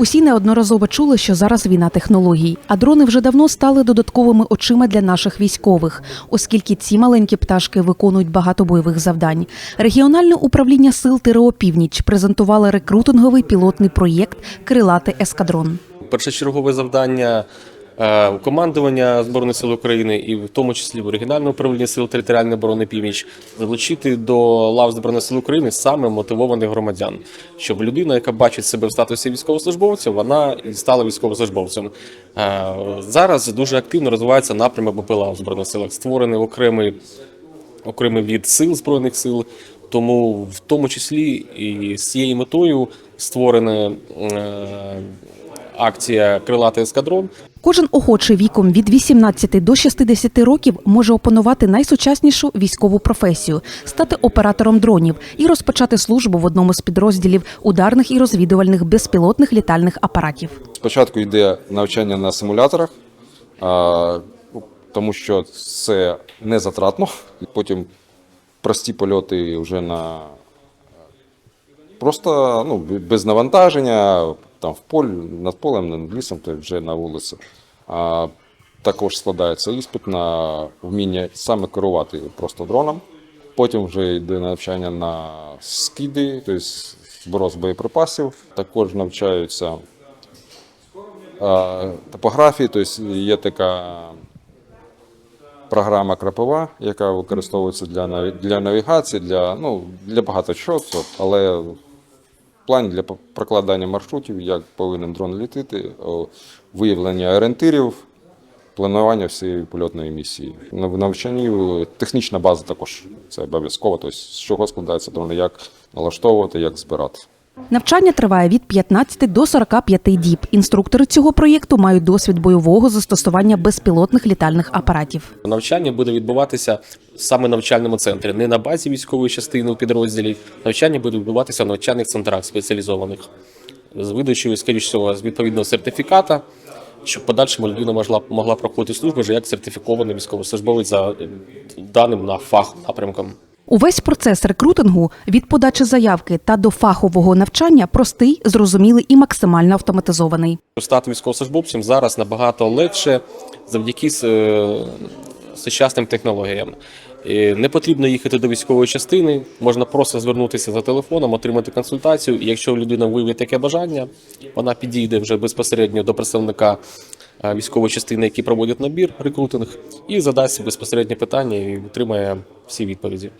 Усі неодноразово чули, що зараз війна технологій, а дрони вже давно стали додатковими очима для наших військових, оскільки ці маленькі пташки виконують багато бойових завдань. Регіональне управління сил ТРО Північ презентувало рекрутинговий пілотний проєкт Крилати ескадрон. першочергове завдання командування Збройних сил України і в тому числі в оригінальному управлінні сил територіальної оборони Північ залучити до лав Збройних сил України саме мотивованих громадян, щоб людина, яка бачить себе в статусі військовослужбовця, вона і стала військовослужбовцем. Е, Зараз дуже активно розвивається напрямок БПЛА в збройних силах. Створений окремий окремий від сил збройних сил. Тому в тому числі і з цією метою створена е, акція Крилатий ескадрон. Кожен охочий віком від 18 до 60 років може опанувати найсучаснішу військову професію, стати оператором дронів і розпочати службу в одному з підрозділів ударних і розвідувальних безпілотних літальних апаратів. Спочатку йде навчання на симуляторах, тому що це не затратно. Потім прості польоти вже на просто ну, без навантаження, там в полі, над полем, над лісом, то вже на вулиці. А, також складається іспит на вміння саме керувати просто дроном. Потім вже йде навчання на скиди, тобто зброс боєприпасів. Також навчаються а, топографії, тобто є така програма крапива, яка використовується для, для навігації, для, ну, для багато чого, але в плані для прокладання маршрутів, як повинен дрон літити, виявлення орієнтирів, планування всієї польотної місії. В навчанні технічна база також це обов'язково, тобто з чого складається дрон, як налаштовувати, як збирати. Навчання триває від 15 до 45 діб. Інструктори цього проєкту мають досвід бойового застосування безпілотних літальних апаратів. Навчання буде відбуватися саме в навчальному центрі, не на базі військової частини у підрозділі. Навчання буде відбуватися в навчальних центрах спеціалізованих з видачею, скоріш всього, з відповідного сертифіката, щоб подальшому людина могла, могла проходити службу вже як сертифікований військовослужбовець за е, даним на фах напрямком. Увесь процес рекрутингу від подачі заявки та до фахового навчання простий, зрозумілий і максимально автоматизований. Стати військовослужбовцем зараз набагато легше завдяки е, сучасним технологіям. Не потрібно їхати до військової частини, можна просто звернутися за телефоном, отримати консультацію. І якщо людина виявить таке бажання, вона підійде вже безпосередньо до представника е, військової частини, які проводять набір, рекрутинг, і задасть безпосереднє питання і отримає всі відповіді.